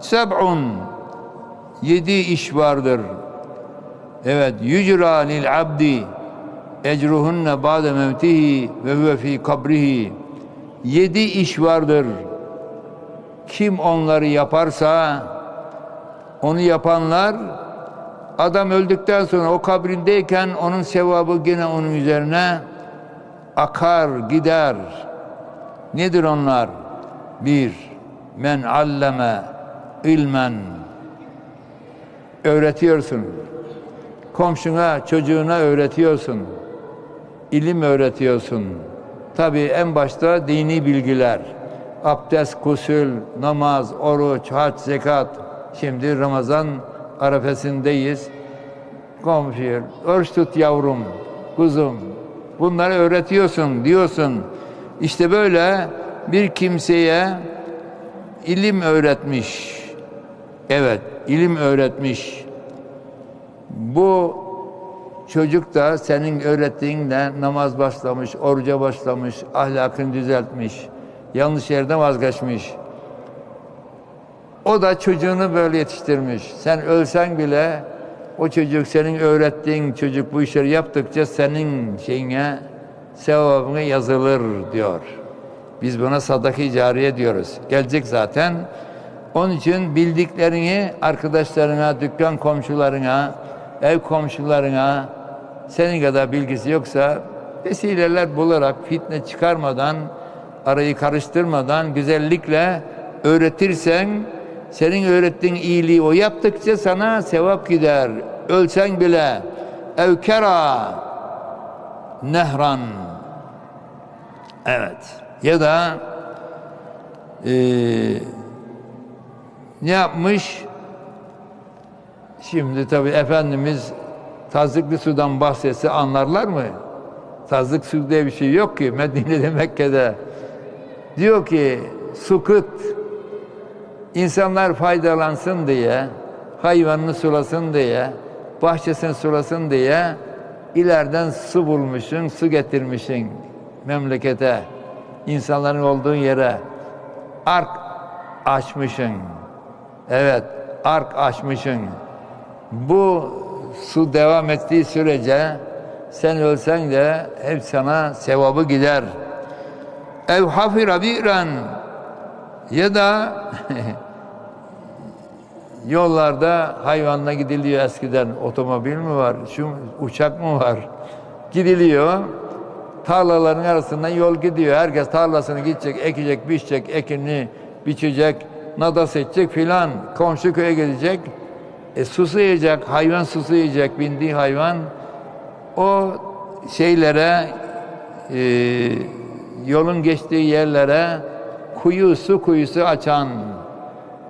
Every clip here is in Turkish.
Seb'un yedi iş vardır. Evet, yücra lil abdi ecruhunne ba'de mevtihi ve huve fi kabrihi. Yedi iş vardır. Kim onları yaparsa onu yapanlar adam öldükten sonra o kabrindeyken onun sevabı gene onun üzerine akar gider. Nedir onlar? Bir, men alleme ilmen öğretiyorsun. Komşuna, çocuğuna öğretiyorsun. İlim öğretiyorsun. Tabii en başta dini bilgiler. Abdest, kusül, namaz, oruç, hac, zekat. Şimdi Ramazan arefesindeyiz. Komşu, oruç tut yavrum, kuzum. Bunları öğretiyorsun, diyorsun. İşte böyle bir kimseye ilim öğretmiş. Evet, ilim öğretmiş. Bu çocuk da senin öğrettiğinle namaz başlamış, oruca başlamış, ahlakını düzeltmiş, yanlış yerde vazgeçmiş. O da çocuğunu böyle yetiştirmiş. Sen ölsen bile o çocuk senin öğrettiğin çocuk bu işleri yaptıkça senin şeyine sevabına yazılır diyor. Biz buna sadaka cariye diyoruz. Gelecek zaten. Onun için bildiklerini arkadaşlarına, dükkan komşularına, ev komşularına senin kadar bilgisi yoksa vesileler bularak fitne çıkarmadan, arayı karıştırmadan güzellikle öğretirsen senin öğrettiğin iyiliği o yaptıkça sana sevap gider. Ölsen bile evkera nehran evet ya da eee ne yapmış? Şimdi tabi Efendimiz tazıklı sudan bahsetse anlarlar mı? Tazık su diye bir şey yok ki Medine'de Mekke'de. Diyor ki su kıt insanlar faydalansın diye hayvanını sulasın diye bahçesini sulasın diye ileriden su bulmuşsun, su getirmişsin memlekete, insanların olduğu yere ark açmışsın. Evet, ark açmışsın. Bu su devam ettiği sürece sen ölsen de hep sana sevabı gider. Ev hafira bi'ran ya da yollarda hayvanla gidiliyor eskiden. Otomobil mi var? Şu uçak mı var? Gidiliyor. Tarlaların arasından yol gidiyor. Herkes tarlasını gidecek ekecek biçecek ekini biçecek nadas edecek filan komşu köye gidecek e, susayacak hayvan susayacak bindiği hayvan o şeylere e, yolun geçtiği yerlere kuyu su kuyusu açan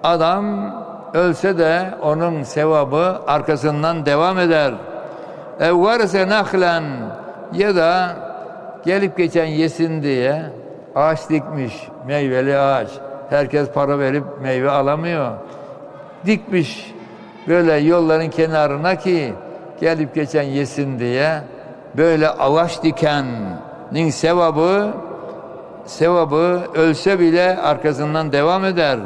adam ölse de onun sevabı arkasından devam eder. Ev varse nahlen ya da gelip geçen yesin diye ağaç dikmiş, meyveli ağaç. Herkes para verip meyve alamıyor. Dikmiş böyle yolların kenarına ki gelip geçen yesin diye böyle ağaç dikenin sevabı sevabı ölse bile arkasından devam eder.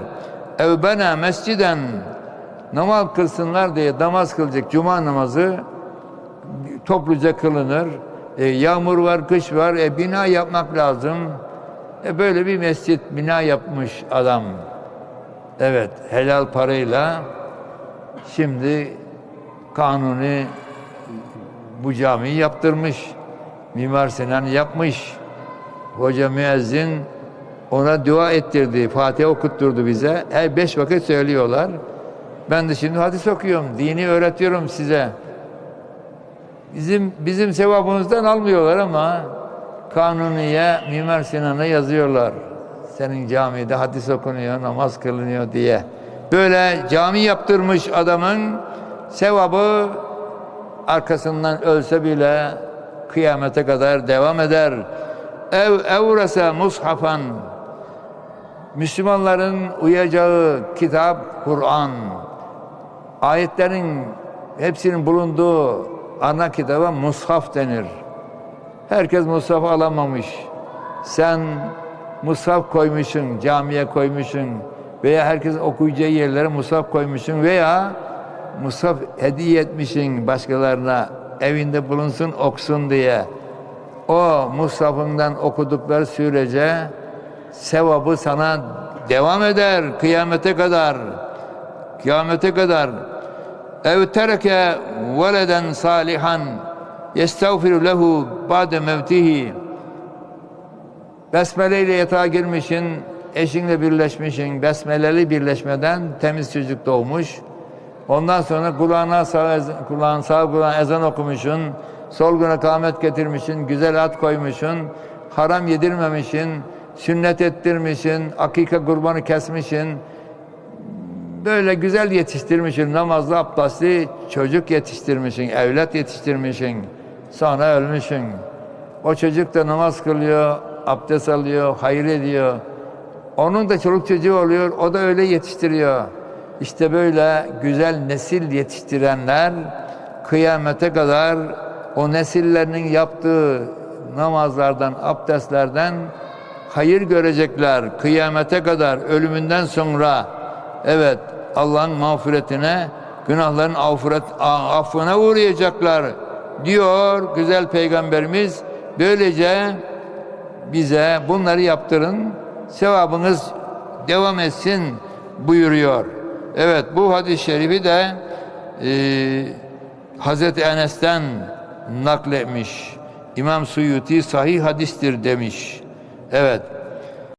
Ev bena mesciden namaz kılsınlar diye namaz kılacak cuma namazı topluca kılınır. E, yağmur var, kış var. E, bina yapmak lazım. E, böyle bir mescit bina yapmış adam. Evet, helal parayla şimdi kanuni bu camiyi yaptırmış. Mimar Sinan yapmış. Hoca müezzin ona dua ettirdi. Fatiha okutturdu bize. Her beş vakit söylüyorlar. Ben de şimdi hadis okuyorum. Dini öğretiyorum size. Bizim bizim sevabımızdan almıyorlar ama Kanuniye Mimar Sinan'a yazıyorlar. Senin camide hadis okunuyor, namaz kılınıyor diye. Böyle cami yaptırmış adamın sevabı arkasından ölse bile kıyamete kadar devam eder. Ev evrese mushafan Müslümanların uyacağı kitap Kur'an. Ayetlerin hepsinin bulunduğu ana kitaba mushaf denir. Herkes mushaf alamamış. Sen mushaf koymuşsun, camiye koymuşsun, veya herkes okuyacağı yerlere musaf koymuşsun veya musaf hediye etmişsin başkalarına evinde bulunsun okusun diye. O musafından okudukları sürece sevabı sana devam eder kıyamete kadar. Kıyamete kadar. Ev tereke veleden salihan yestağfiru lehu ba'de mevtihi. Besmele ile yatağa girmişsin, eşinle birleşmişsin. Besmeleli birleşmeden temiz çocuk doğmuş. Ondan sonra kulağına sağ, kulağın sağ kulağına ezan okumuşsun. Sol güne kâhmet getirmişsin. Güzel at koymuşsun. Haram yedirmemişsin. Sünnet ettirmişsin. Akika kurbanı kesmişsin. Böyle güzel yetiştirmişsin. Namazlı abdestli çocuk yetiştirmişsin. Evlat yetiştirmişsin. Sonra ölmüşsün. O çocuk da namaz kılıyor, abdest alıyor, hayır ediyor. Onun da çoluk çocuğu oluyor, o da öyle yetiştiriyor. İşte böyle güzel nesil yetiştirenler kıyamete kadar o nesillerinin yaptığı namazlardan, abdestlerden hayır görecekler. Kıyamete kadar ölümünden sonra evet Allah'ın mağfiretine, günahların affına uğrayacaklar diyor güzel peygamberimiz. Böylece bize bunları yaptırın, sevabınız devam etsin buyuruyor. Evet bu hadis-i şerifi de e, Hazreti Enes'ten nakletmiş. İmam Suyuti sahih hadistir demiş. Evet.